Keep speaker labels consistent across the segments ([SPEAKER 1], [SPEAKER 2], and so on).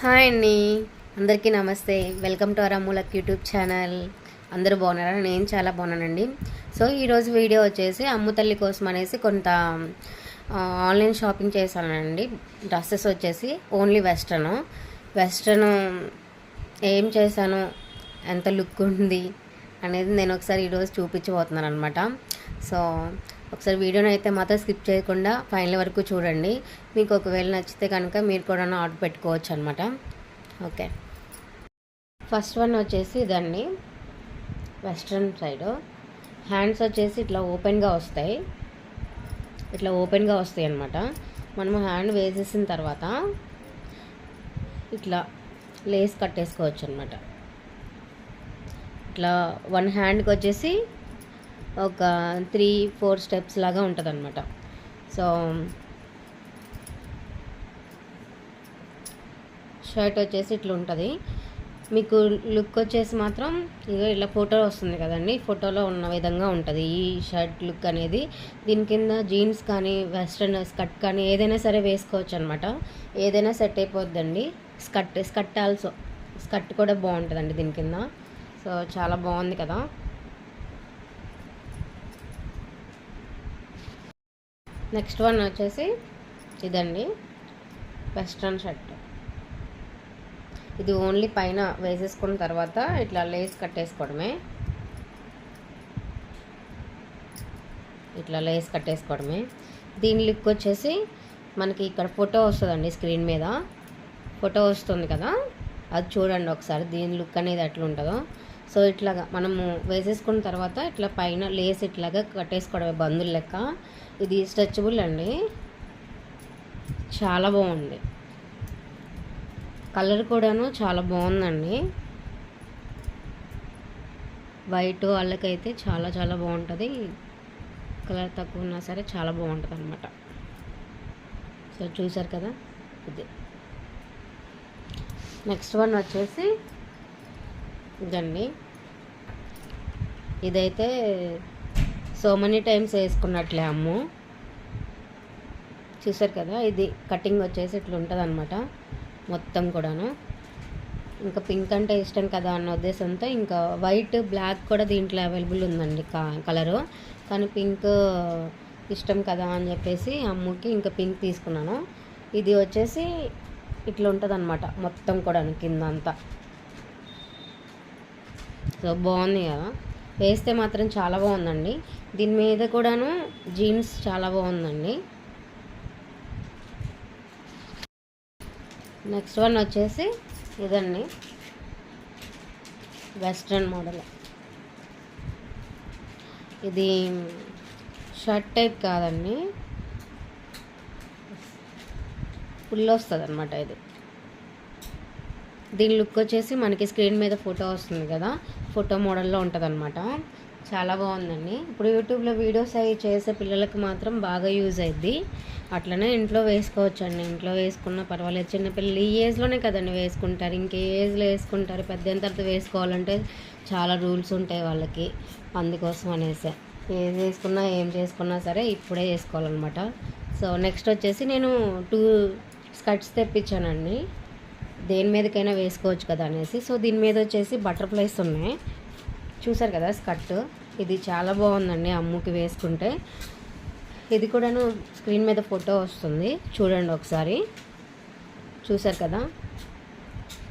[SPEAKER 1] hi అండి అందరికీ నమస్తే welcome to Amoolak YouTube channel అందరూ బాగున్నారా నేను చాలా బాగున్నానండి సో ఈరోజు వీడియో వచ్చేసి అమ్ము తల్లి కోసం అనేసి కొంత ఆన్లైన్ షాపింగ్ చేశానండి డ్రెస్సెస్ వచ్చేసి ఓన్లీ వెస్ట్రను వెస్ట్రన్ ఏం చేశాను ఎంత లుక్ ఉంది అనేది నేను ఒకసారి ఈరోజు చూపించబోతున్నాను అనమాట సో ఒకసారి వీడియోని అయితే మాత్రం స్కిప్ చేయకుండా ఫైనల్ వరకు చూడండి మీకు ఒకవేళ నచ్చితే కనుక మీరు కూడా ఆర్డర్ పెట్టుకోవచ్చు అనమాట ఓకే ఫస్ట్ వన్ వచ్చేసి ఇదండి వెస్ట్రన్ సైడ్ హ్యాండ్స్ వచ్చేసి ఇట్లా ఓపెన్గా వస్తాయి ఇట్లా ఓపెన్గా వస్తాయి అనమాట మనము హ్యాండ్ వేసేసిన తర్వాత ఇట్లా లేస్ కట్టేసుకోవచ్చు అనమాట ఇట్లా వన్ హ్యాండ్కి వచ్చేసి ఒక త్రీ ఫోర్ స్టెప్స్ లాగా ఉంటుంది అనమాట సో షర్ట్ వచ్చేసి ఇట్లా ఉంటుంది మీకు లుక్ వచ్చేసి మాత్రం ఇక ఇలా ఫోటో వస్తుంది కదండి ఫోటోలో ఉన్న విధంగా ఉంటుంది ఈ షర్ట్ లుక్ అనేది దీని కింద జీన్స్ కానీ వెస్ట్రన్ స్కర్ట్ కానీ ఏదైనా సరే వేసుకోవచ్చు అనమాట ఏదైనా సెట్ అయిపోద్దండి స్కర్ట్ స్కర్ట్ ఆల్సో స్కర్ట్ కూడా బాగుంటుందండి దీని కింద సో చాలా బాగుంది కదా నెక్స్ట్ వన్ వచ్చేసి ఇదండి వెస్ట్రన్ షర్ట్ ఇది ఓన్లీ పైన వేసేసుకున్న తర్వాత ఇట్లా లేస్ కట్టేసుకోవడమే ఇట్లా లేస్ కట్టేసుకోవడమే దీని లుక్ వచ్చేసి మనకి ఇక్కడ ఫోటో వస్తుందండి స్క్రీన్ మీద ఫోటో వస్తుంది కదా అది చూడండి ఒకసారి దీని లుక్ అనేది ఎట్లా ఉంటుందో సో ఇట్లాగా మనము వేసేసుకున్న తర్వాత ఇట్లా పైన లేస్ ఇట్లాగా కట్టేసుకోవడమే బంధువుల లెక్క ఇది స్ట్రెచబుల్ అండి చాలా బాగుంది కలర్ కూడాను చాలా బాగుందండి వైట్ వాళ్ళకైతే చాలా చాలా బాగుంటుంది కలర్ తక్కువ ఉన్నా సరే చాలా బాగుంటుంది అనమాట సో చూసారు కదా ఇది నెక్స్ట్ వన్ వచ్చేసి ఇదండి ఇదైతే సో మెనీ టైమ్స్ వేసుకున్నట్లే అమ్ము చూసారు కదా ఇది కటింగ్ వచ్చేసి ఇట్లా ఉంటుంది అనమాట మొత్తం కూడాను ఇంకా పింక్ అంటే ఇష్టం కదా అన్న ఉద్దేశంతో ఇంకా వైట్ బ్లాక్ కూడా దీంట్లో అవైలబుల్ ఉందండి కలరు కానీ పింక్ ఇష్టం కదా అని చెప్పేసి అమ్ముకి ఇంకా పింక్ తీసుకున్నాను ఇది వచ్చేసి ఇట్లా ఉంటుంది అనమాట మొత్తం కూడా కింద అంతా సో బాగుంది కదా వేస్తే మాత్రం చాలా బాగుందండి దీని మీద కూడాను జీన్స్ చాలా బాగుందండి నెక్స్ట్ వన్ వచ్చేసి ఇదండి వెస్ట్రన్ మోడల్ ఇది షర్ట్ టైప్ కాదండి ఫుల్ వస్తుంది అనమాట ఇది దీని లుక్ వచ్చేసి మనకి స్క్రీన్ మీద ఫోటో వస్తుంది కదా ఫోటో మోడల్లో ఉంటుంది అనమాట చాలా బాగుందండి ఇప్పుడు యూట్యూబ్లో వీడియోస్ అవి చేసే పిల్లలకి మాత్రం బాగా యూజ్ అయింది అట్లనే ఇంట్లో వేసుకోవచ్చండి ఇంట్లో వేసుకున్నా పర్వాలేదు చిన్నపిల్లలు ఈ ఏజ్లోనే కదండి వేసుకుంటారు ఇంకే ఏజ్లో వేసుకుంటారు పెద్ద తర్వాత వేసుకోవాలంటే చాలా రూల్స్ ఉంటాయి వాళ్ళకి అందుకోసం అనేసి ఏది వేసుకున్నా ఏం చేసుకున్నా సరే ఇప్పుడే వేసుకోవాలన్నమాట సో నెక్స్ట్ వచ్చేసి నేను టూ స్కర్ట్స్ తెప్పించానండి దేని మీదకైనా వేసుకోవచ్చు కదా అనేసి సో దీని మీద వచ్చేసి బటర్ఫ్లైస్ ఉన్నాయి చూసారు కదా స్కర్ట్ ఇది చాలా బాగుందండి అమ్ముకి వేసుకుంటే ఇది కూడాను స్క్రీన్ మీద ఫోటో వస్తుంది చూడండి ఒకసారి చూసారు కదా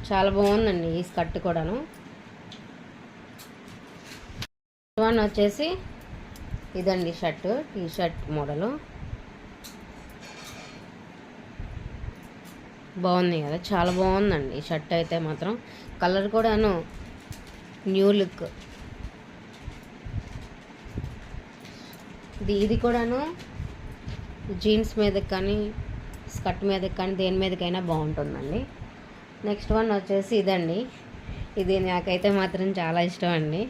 [SPEAKER 1] చాలా బాగుందండి ఈ స్కర్ట్ కూడాను వన్ వచ్చేసి ఇదండి షర్ట్ టీ షర్ట్ మోడలు బాగుంది కదా చాలా బాగుందండి ఈ షర్ట్ అయితే మాత్రం కలర్ కూడాను న్యూ లుక్ ఇది ఇది కూడాను జీన్స్ మీదకి కానీ స్కర్ట్ మీదకి కానీ దేని మీదకైనా బాగుంటుందండి నెక్స్ట్ వన్ వచ్చేసి ఇదండి ఇది నాకైతే మాత్రం చాలా ఇష్టం అండి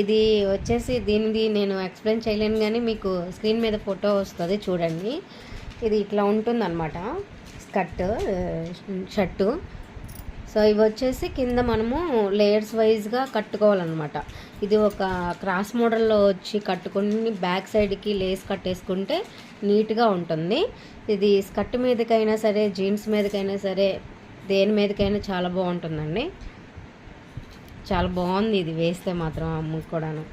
[SPEAKER 1] ఇది వచ్చేసి దీనిది నేను ఎక్స్ప్లెయిన్ చేయలేను కానీ మీకు స్క్రీన్ మీద ఫోటో వస్తుంది చూడండి ఇది ఇట్లా ఉంటుందన్నమాట కట్ షర్టు సో ఇవి వచ్చేసి కింద మనము లేయర్స్ వైజ్గా కట్టుకోవాలన్నమాట ఇది ఒక క్రాస్ మోడల్లో వచ్చి కట్టుకుని బ్యాక్ సైడ్కి లేస్ కట్టేసుకుంటే నీట్గా ఉంటుంది ఇది స్కర్ట్ మీదకైనా సరే జీన్స్ మీదకైనా సరే దేని మీదకైనా చాలా బాగుంటుందండి చాలా బాగుంది ఇది వేస్తే మాత్రం అమ్ముకు కూడాను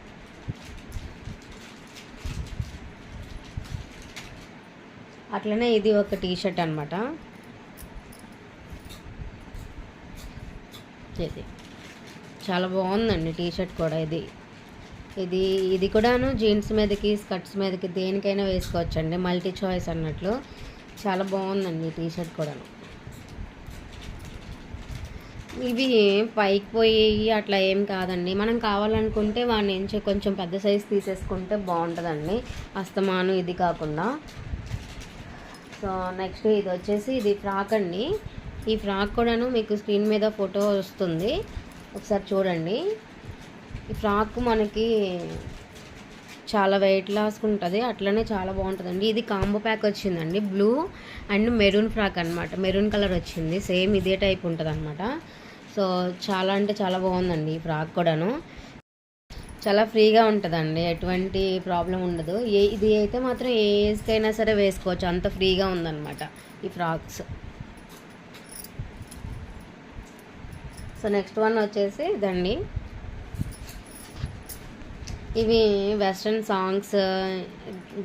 [SPEAKER 1] అట్లనే ఇది ఒక టీషర్ట్ అనమాట వచ్చేది చాలా బాగుందండి టీ షర్ట్ కూడా ఇది ఇది ఇది కూడాను జీన్స్ మీదకి స్కర్ట్స్ మీదకి దేనికైనా వేసుకోవచ్చండి మల్టీ చాయిస్ అన్నట్లు చాలా బాగుందండి టీ షర్ట్ కూడాను ఇవి పైకి పోయి అట్లా ఏం కాదండి మనం కావాలనుకుంటే వాడి నుంచి కొంచెం పెద్ద సైజ్ తీసేసుకుంటే బాగుంటుందండి అస్తమాను ఇది కాకుండా సో నెక్స్ట్ ఇది వచ్చేసి ఇది ఫ్రాక్ అండి ఈ ఫ్రాక్ కూడాను మీకు స్క్రీన్ మీద ఫోటో వస్తుంది ఒకసారి చూడండి ఈ ఫ్రాక్ మనకి చాలా వెయిట్ లాస్ ఉంటుంది అట్లనే చాలా బాగుంటుందండి ఇది కాంబో ప్యాక్ వచ్చిందండి బ్లూ అండ్ మెరూన్ ఫ్రాక్ అనమాట మెరూన్ కలర్ వచ్చింది సేమ్ ఇదే టైప్ ఉంటుంది సో చాలా అంటే చాలా బాగుందండి ఈ ఫ్రాక్ కూడాను చాలా ఫ్రీగా ఉంటుందండి ఎటువంటి ప్రాబ్లం ఉండదు ఏ ఇది అయితే మాత్రం ఏ ఏజ్కైనా సరే వేసుకోవచ్చు అంత ఫ్రీగా ఉందన్నమాట ఈ ఫ్రాక్స్ సో నెక్స్ట్ వన్ వచ్చేసి ఇదండి ఇవి వెస్ట్రన్ సాంగ్స్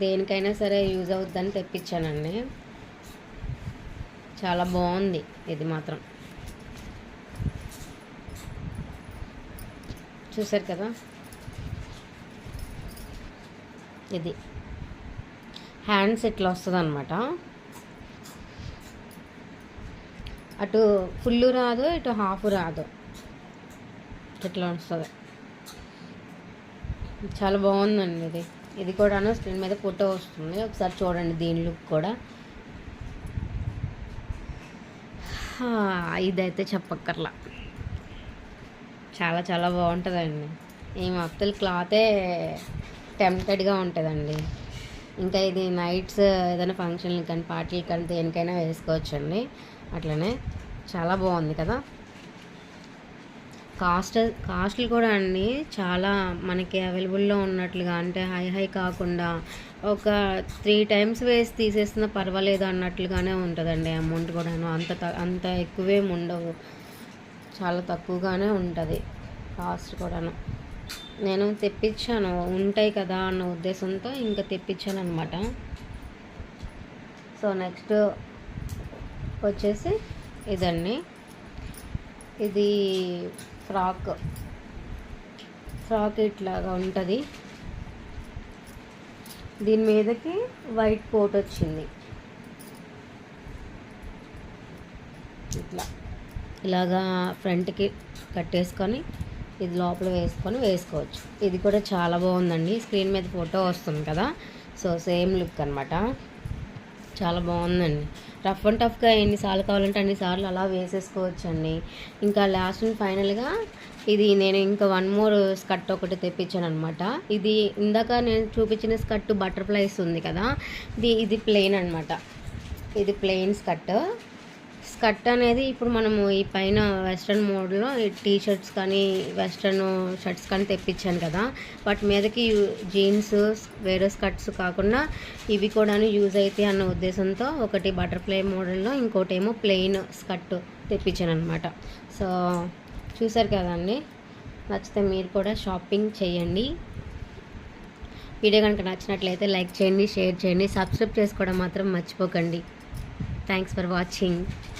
[SPEAKER 1] దేనికైనా సరే యూజ్ అవుద్దని తెప్పించానండి చాలా బాగుంది ఇది మాత్రం చూసారు కదా ఇది హ్యాండ్స్ ఇట్లా వస్తుంది అనమాట అటు ఫుల్ రాదు ఇటు హాఫ్ రాదు ఇట్లా వస్తుంది చాలా బాగుందండి ఇది ఇది కూడాను స్క్రీన్ మీద ఫోటో వస్తుంది ఒకసారి చూడండి దీని లుక్ కూడా ఇదైతే చెప్పక్కర్లా చాలా చాలా బాగుంటుందండి ఈ మొత్తం క్లాతే టెంప్టెడ్గా ఉంటుందండి ఇంకా ఇది నైట్స్ ఏదైనా ఫంక్షన్లకి కానీ పార్టీలు కానీ దేనికైనా వేసుకోవచ్చండి అట్లనే చాలా బాగుంది కదా కాస్ట్ కాస్ట్లు కూడా అండి చాలా మనకి అవైలబుల్లో ఉన్నట్లుగా అంటే హై హై కాకుండా ఒక త్రీ టైమ్స్ వేసి తీసేసిన పర్వాలేదు అన్నట్లుగానే ఉంటుందండి అమౌంట్ కూడాను అంత అంత ఎక్కువేం ఉండవు చాలా తక్కువగానే ఉంటుంది కాస్ట్ కూడాను నేను తెప్పించాను ఉంటాయి కదా అన్న ఉద్దేశంతో ఇంకా తెప్పించాను అనమాట సో నెక్స్ట్ వచ్చేసి ఇదండి ఇది ఫ్రాక్ ఫ్రాక్ ఇట్లాగా ఉంటుంది దీని మీదకి వైట్ కోట్ వచ్చింది ఇట్లా ఇలాగా ఫ్రంట్కి కట్టేసుకొని ఇది లోపల వేసుకొని వేసుకోవచ్చు ఇది కూడా చాలా బాగుందండి స్క్రీన్ మీద ఫోటో వస్తుంది కదా సో సేమ్ లుక్ అనమాట చాలా బాగుందండి రఫ్ అండ్ టఫ్గా ఎన్నిసార్లు కావాలంటే అన్నిసార్లు అలా వేసేసుకోవచ్చండి ఇంకా లాస్ట్ అండ్ ఫైనల్గా ఇది నేను ఇంకా వన్ మోర్ స్కర్ట్ ఒకటి తెప్పించాను అనమాట ఇది ఇందాక నేను చూపించిన స్కర్ట్ బటర్ఫ్లైస్ ఉంది కదా ఇది ఇది ప్లెయిన్ అనమాట ఇది ప్లెయిన్ స్కర్ట్ స్కర్ట్ అనేది ఇప్పుడు మనము ఈ పైన వెస్ట్రన్ మోడ్లో టీ షర్ట్స్ కానీ వెస్ట్రన్ షర్ట్స్ కానీ తెప్పించాను కదా వాటి మీదకి జీన్స్ వేరే స్కర్ట్స్ కాకుండా ఇవి కూడా యూజ్ అవుతాయి అన్న ఉద్దేశంతో ఒకటి బటర్ఫ్లై మోడల్లో ఇంకోటి ఏమో ప్లెయిన్ స్కర్ట్ తెప్పించాను అనమాట సో చూసారు కదండి నచ్చితే మీరు కూడా షాపింగ్ చేయండి వీడియో కనుక నచ్చినట్లయితే లైక్ చేయండి షేర్ చేయండి సబ్స్క్రైబ్ చేసుకోవడం మాత్రం మర్చిపోకండి థ్యాంక్స్ ఫర్ వాచింగ్